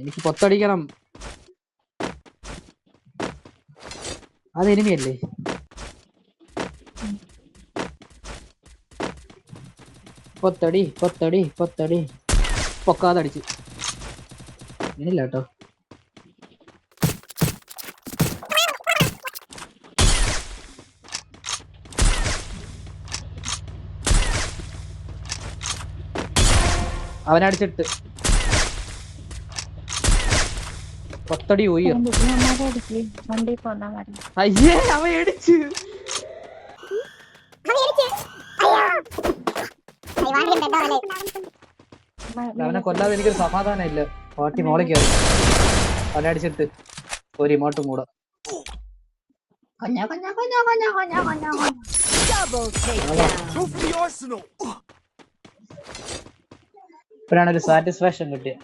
എനിക്ക് പൊത്തടിക്കണം. അത് എനിമിയല്ലേ? പൊത്തടി പൊത്തടി പൊത്തടി. പൊക്കാതടിച്ച്. ഇല്ല കേട്ടോ അവനടിച്ചിട്ട് പൊത്തടി ഉയർ അയ്യേ അവ അടിച്ച് അവനെ? കൊല്ലാതെ എനിക്കൊരു സമാധാനം ഇല്ല പാട്ടി മോളെ കയറി. അവനെ അടിച്ചിട്ട് ഒരു ഇമോട്ടും കൂടെ. ഇപ്പോഴാണ് ഒരു സാറ്റിസ്ഫാക്ഷൻ കിട്ടിയത്.